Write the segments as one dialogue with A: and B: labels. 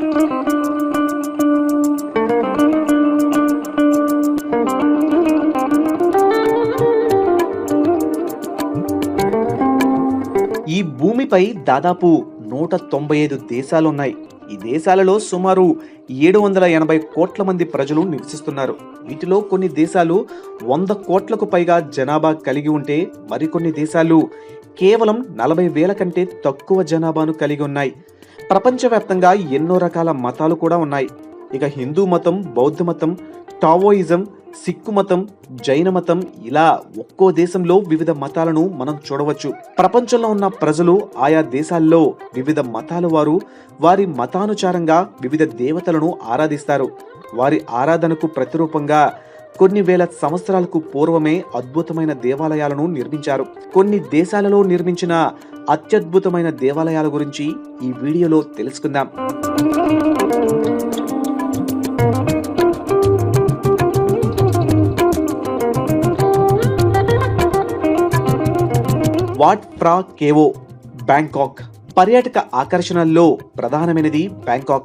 A: ఈ భూమిపై దాదాపు నూట తొంభై ఐదు దేశాలున్నాయి. ఈ దేశాలలో సుమారు ఏడు వందల ఎనభై కోట్ల మంది ప్రజలు నివసిస్తున్నారు. వీటిలో కొన్ని దేశాలు వంద కోట్లకు పైగా జనాభా కలిగి ఉంటే మరికొన్ని దేశాలు కేవలం నలభై వేల కంటే తక్కువ జనాభాను కలిగి ఉన్నాయి. ప్రపంచవ్యాప్తంగా ఎన్నో రకాల మతాలు కూడా ఉన్నాయి. ఇక హిందూ మతం బౌద్ధ మతం టావోయిజం సిక్కు మతం జైన మతం ఇలా ఒక్కో దేశంలో వివిధ మతాలను మనం చూడవచ్చు. ప్రపంచంలో ఉన్న ప్రజలు ఆయా దేశాల్లో వివిధ మతాల వారు వారి మతానుసారంగా వివిధ దేవతలను ఆరాధిస్తారు. వారి ఆరాధనకు ప్రతిరూపంగా కొన్ని వేల సంవత్సరాలకు పూర్వమే అద్భుతమైన దేవాలయాలను నిర్మించారు. కొన్ని దేశాలలో నిర్మించిన అత్యద్భుతమైన దేవాలయాల గురించి ఈ వీడియోలో తెలుసుకుందాం. వాట్ ప్రా కేవో బ్యాంకాక్. పర్యాటక ఆకర్షణల్లో ప్రధానమైనది బ్యాంకాక్.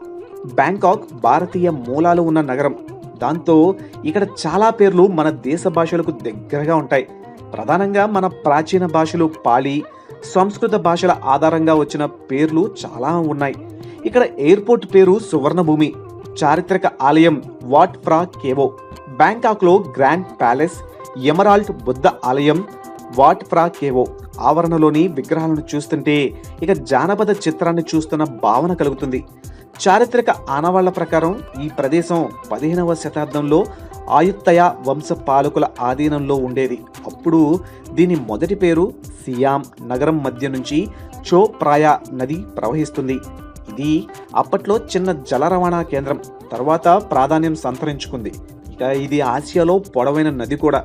A: బ్యాంకాక్ భారతీయ మూలాలు ఉన్న నగరం. దాంతో ఇక్కడ చాలా పేర్లు మన దేశ భాషలకు దగ్గరగా ఉంటాయి. ప్రధానంగా మన ప్రాచీన భాషలు పాలి సంస్కృత భాషల ఆధారంగా వచ్చిన పేర్లు చాలా ఉన్నాయి. ఇక్కడ ఎయిర్పోర్ట్ పేరు సువర్ణభూమి చారిత్రక ఆలయం వాట్ ఫ్రా కేవో బ్యాంకాక్లో గ్రాండ్ ప్యాలెస్ ఎమరాల్డ్ బుద్ధ ఆలయం వాట్ ఫ్రా కేవో. ఆవరణలోని విగ్రహాలను చూస్తుంటే ఇక జానపద చిత్రాన్ని చూస్తున్న భావన కలుగుతుంది. చారిత్రక ఆనవాళ్ళ ప్రకారం ఈ ప్రదేశం పదిహేనవ శతాబ్దంలో ఆయుత్తయ వంశ పాలకుల ఆధీనంలో ఉండేది. అప్పుడు దీని మొదటి పేరు సియాం నగరం మధ్య నుంచి చో ప్రాయా నది ప్రవహిస్తుంది. ఇది అప్పట్లో చిన్న జల రవాణా కేంద్రం తర్వాత ప్రాధాన్యం సంతరించుకుంది. ఇక ఇది ఆసియాలో పొడవైన నది కూడా.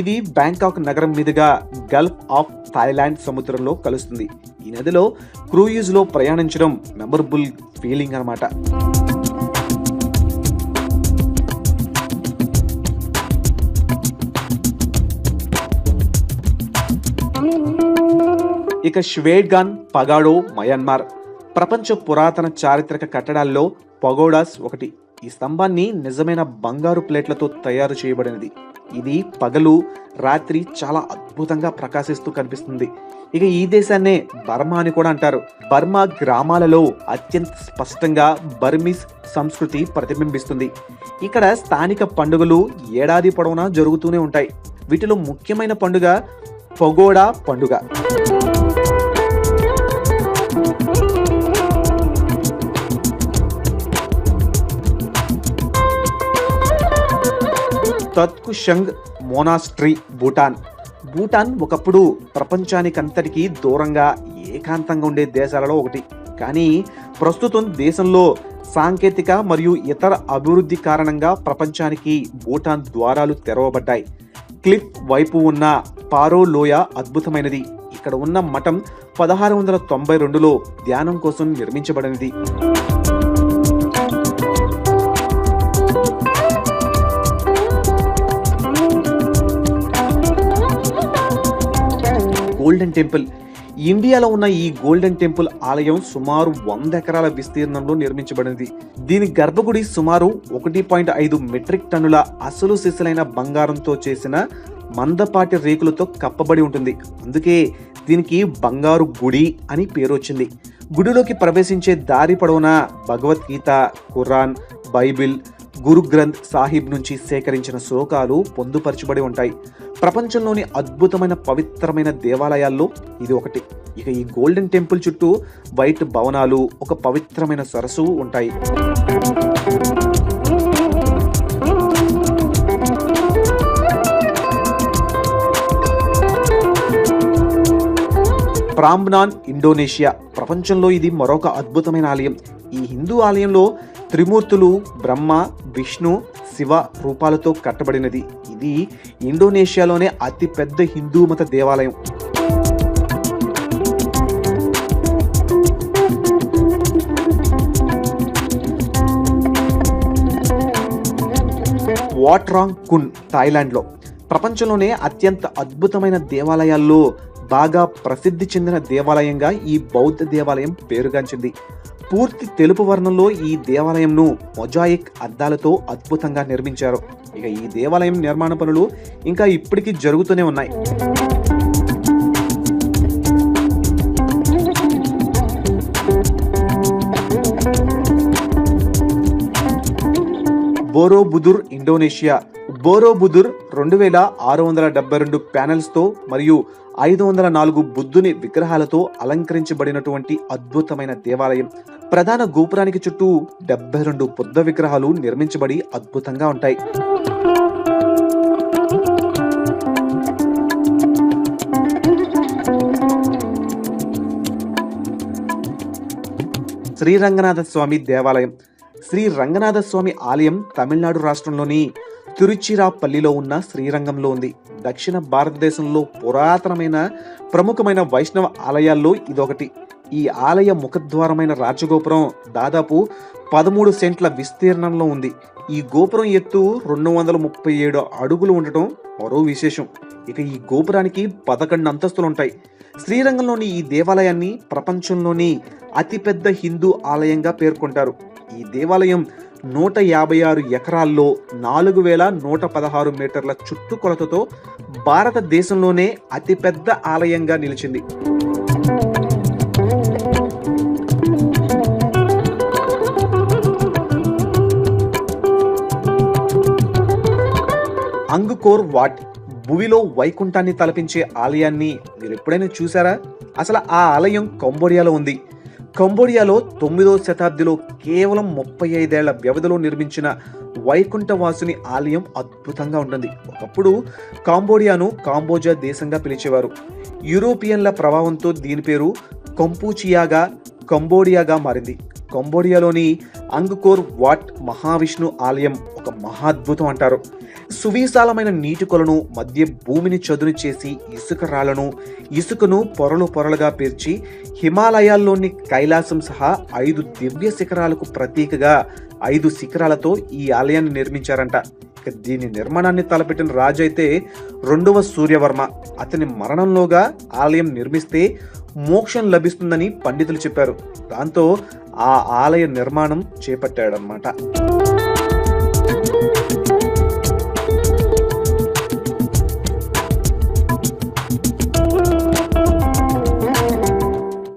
A: ఇది బ్యాంకాక్ నగరం మీదుగా గల్ఫ్ ఆఫ్ థాయిలాండ్ సముద్రంలో కలుస్తుంది. ఈ నదిలో క్రూయిజ్లో ప్రయాణించడం మెమరబుల్ ఫీలింగ్ అన్నమాట. ఇక ష్వేడ్గాన్ పగాడో మయన్మార్. ప్రపంచ పురాతన చారిత్రక కట్టడాల్లో పగోడాస్ ఒకటి. ఈ స్తంభాన్ని నిజమైన బంగారు ప్లేట్లతో తయారు చేయబడినది. ఇది పగలు రాత్రి చాలా అద్భుతంగా ప్రకాశిస్తూ కనిపిస్తుంది. ఇక ఈ దేశాన్నే బర్మా అని కూడా అంటారు. బర్మా గ్రామాలలో అత్యంత స్పష్టంగా బర్మీస్ సంస్కృతి ప్రతిబింబిస్తుంది. ఇక్కడ స్థానిక పండుగలు ఏడాది పొడవునా జరుగుతూనే ఉంటాయి. వీటిలో ముఖ్యమైన పండుగ పగోడా పండుగ. తత్కుషంగ్ మోనాస్ట్రీ భూటాన్. భూటాన్ ఒకప్పుడు ప్రపంచానికంతటికీ దూరంగా ఏకాంతంగా ఉండే దేశాలలో ఒకటి. కానీ ప్రస్తుతం దేశంలో సాంకేతిక మరియు ఇతర అభివృద్ధి కారణంగా ప్రపంచానికి భూటాన్ ద్వారాలు తెరవబడ్డాయి. క్లిఫ్ వైపు ఉన్న పారో లోయ అద్భుతమైనది. ఇక్కడ ఉన్న మఠం పదహారు వందల తొంభై రెండులో ధ్యానం కోసం నిర్మించబడినది. Golden temple. ఇండియాలో ఉన్న ఈ గోల్డెన్ టెంపుల్ ఆలయం సుమారు వంద ఎకరాల విస్తీర్ణంలో నిర్మించబడింది దీని గర్భగుడి సుమారు ఒకటి పాయింట్ ఐదు మెట్రిక్ టన్నుల అసలు సిసలైన బంగారంతో చేసిన మందపాటి రేకులతో కప్పబడి ఉంటుంది. అందుకే దీనికి బంగారు గుడి అని పేరు వచ్చింది. గుడిలోకి ప్రవేశించే దారి పొడవునా భగవద్గీత ఖురాన్ బైబిల్ గురు గ్రంథ్ సాహిబ్ నుంచి సేకరించిన శ్లోకాలు పొందుపరచబడి ఉంటాయి. ప్రపంచంలోని అద్భుతమైన పవిత్రమైన దేవాలయాల్లో ఇది ఒకటి. ఇక ఈ గోల్డెన్ టెంపుల్ చుట్టూ వైట్ భవనాలు ఒక పవిత్రమైన సరస్సు ఉంటాయి. Prambanan Indonesia. ప్రపంచంలో ఇది మరొక అద్భుతమైన ఆలయం. ఈ హిందూ ఆలయంలో త్రిమూర్తులు బ్రహ్మ విష్ణు శివ రూపాలతో కట్టబడినది. ఇది ఇండోనేషియాలోనే అతిపెద్ద హిందూ మత దేవాలయం. వాట్రాంగ్ కున్ థాయిలాండ్లో. ప్రపంచంలోనే అత్యంత అద్భుతమైన దేవాలయాల్లో బాగా ప్రసిద్ధి చెందిన దేవాలయంగా ఈ బౌద్ధ దేవాలయం పేరుగాంచింది. పూర్తి తెలుపు వర్ణంలో ఈ దేవాలయంను మొజాయిక్ అద్దాలతో అద్భుతంగా నిర్మించారు. ఇక ఈ దేవాలయం నిర్మాణ పనులు ఇంకా ఇప్పటికీ జరుగుతూనే ఉన్నాయి. బోరోబుదుర్ ఇండోనేషియా బోరోబుదుర్ రెండు వేల ఆరు వందల డెబ్బై రెండు ప్యానెల్స్తో మరియు ఐదు వందల నాలుగు బుద్ధుని విగ్రహాలతో అలంకరించబడినటువంటి అద్భుతమైన దేవాలయం. ప్రధాన గోపురానికి చుట్టూ డెబ్బై రెండు బుద్ధ విగ్రహాలు నిర్మించబడి అద్భుతంగా ఉంటాయి. శ్రీరంగనాథ స్వామి దేవాలయం. శ్రీ రంగనాథ స్వామి ఆలయం తమిళనాడు రాష్ట్రంలోని తిరుచిరాపల్లిలో ఉన్న శ్రీరంగంలో ఉంది. దక్షిణ భారతదేశంలో పురాతనమైన ప్రముఖమైన వైష్ణవ ఆలయాల్లో ఇదొకటి. ఈ ఆలయ ముఖద్వారమైన రాజగోపురం దాదాపు పదమూడు సెంట్ల విస్తీర్ణంలో ఉంది. ఈ గోపురం ఎత్తు రెండు వందల ముప్పై ఏడు అడుగులు ఉండటం మరో విశేషం. ఇక ఈ గోపురానికి పదకొండు అంతస్తులు ఉంటాయి శ్రీరంగంలోని ఈ దేవాలయాన్ని ప్రపంచంలోని అతిపెద్ద హిందూ ఆలయంగా పేర్కొంటారు. ఈ దేవాలయం నూట యాభై ఆరు ఎకరాల్లో నాలుగు వేల నూట పదహారు మీటర్ల చుట్టుకొలతతో భారతదేశంలోనే అతిపెద్ద ఆలయంగా నిలిచింది. అంగుకోర్ వాట్ భూమిలో వైకుంఠాన్ని తలపించే ఆలయాన్ని మీరు ఎప్పుడైనా చూసారా? అసలు ఆ ఆలయం కంబోడియాలో ఉంది. కంబోడియాలో తొమ్మిదో శతాబ్దిలో కేవలం ముప్పై ఐదేళ్ళ వ్యవధిలో నిర్మించిన వైకుంఠవాసుని ఆలయం అద్భుతంగా ఉంటుంది ఒకప్పుడు కాంబోడియాను కాంబోజా దేశంగా పిలిచేవారు. యూరోపియన్ల ప్రభావంతో దీని పేరు కంపూచియాగా కంబోడియాగా మారింది. కంబోడియాలోని అంగుకోర్ వాట్ మహావిష్ణు ఆలయం ఒక మహాద్భుతం అంటారు. సువిశాలమైన నీటి కొలను మధ్య భూమిని చదును చేసి ఇసుక రాళ్ళను ఇసుకను పొరలు పొరలుగా పేర్చి హిమాలయాల్లోని కైలాసం సహా ఐదు దివ్య శిఖరాలకు ప్రతీకగా ఐదు శిఖరాలతో ఈ ఆలయాన్ని నిర్మించారంట. దీని నిర్మాణాన్ని తలపెట్టిన రాజు అయితే రెండవ సూర్యవర్మ. అతని మరణంలోగా ఆలయం నిర్మిస్తే మోక్షం లభిస్తుందని పండితులు చెప్పారు. దాంతో ఆ ఆలయ నిర్మాణం చేపట్టాడనమాట